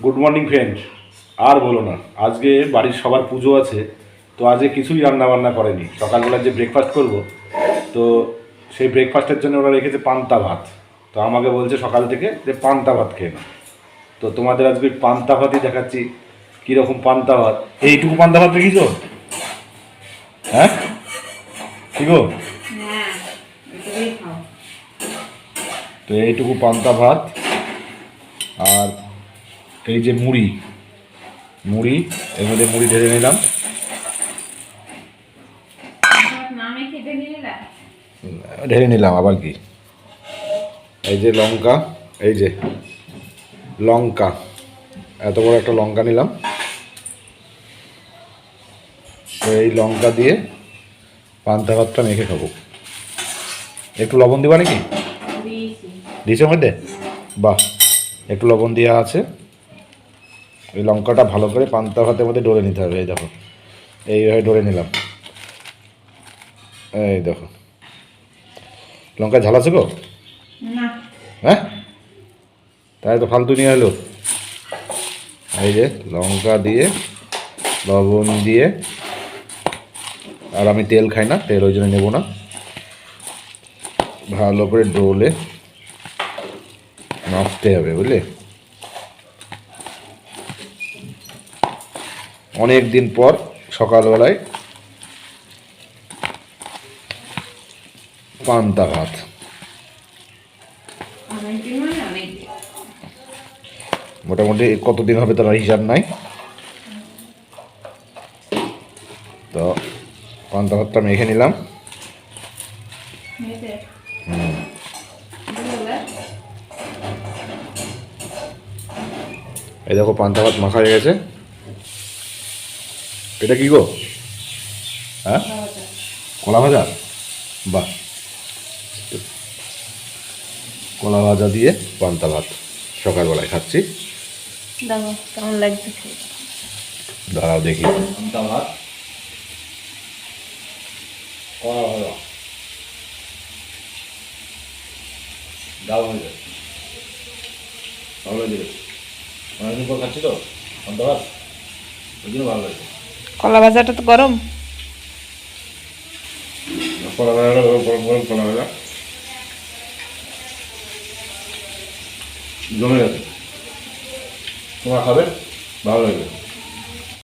Good morning friend আর বলো না আজকে বাড়ির সবার পুজো আছে তো আজকে কিছুই রান্না বান্না করেনি। সকালবেলা যে ব্রেকফাস্ট করব তো সেই ব্রেকফাস্টের জন্য ওরা রেখেছে পান্তা ভাত। তো আমাকে বলছে সকাল থেকে যে পান্তা ভাত খেয়ে না তো তোমাদের আজকে ওই পান্তা ভাতই দেখাচ্ছি কীরকম পান্তা ভাত। এইটুকু পান্তা ভাত দেখিছো হ্যাঁ? কি গো? হ্যাঁ তো এইটুকু পান্তা ভাত আর এই যে মুড়ি মুড়ি এর মধ্যে মুড়ি ঢেলে নিলাম। ঢেলে নিলাম আবার কি? এই যে লঙ্কা এই যে লঙ্কা এত বড় একটা লঙ্কা নিলাম। তো এই লঙ্কা দিয়ে পান্তা ভাতটা মেখে খাব। একটু লবণ দিবা নাকি? দিয়েছে। মধ্যে? বাহ একটু লবণ দেওয়া আছে। এই লঙ্কাটা ভালো করে পান্তা ভাতের মধ্যে ডলে নিতে হবে এই দেখো। এইভাবে ডলে নিলাম। এই দেখো। লঙ্কা ঝাল আছে গো? হ্যাঁ? তাই তো ফালতু নিয়ে এলো। এই যে লঙ্কা দিয়ে লবণ দিয়ে আর আমি তেল খাই না তেল ওই জন্য নেব না। ভালো করে ডোলে মাখতে হবে বুঝলে? অনেক দিন পর সকালবেলায় পান্তা ভাত। মানে মোটামুটি কতদিন হবে তার হিসাব নাই। তো পান্তা ভাতটা মেখে নিলাম? এই দেখো পান্তা ভাত মাখা হয়ে গেছে। এটা কি গো? হ্যাঁ? কলা ভাজা? বাহ। কলা ভাজা দিয়ে পান্তা ভাত। সকালবেলায় খাচ্ছি। কেমন লাগছে দাঁড়াও দেখি। পান্তা ভাত। কলা ভাজা। দাও হয়ে যাবে ভালো লাগছে অনেকদিন পর খাচ্ছি তো? পান্তা ভাত? ওই জন্য ভালো লাগছে কলা ভাজাটা তো গরম। কলা কলা জমে গেছে। তোমার খাবে? ভালো লাগবে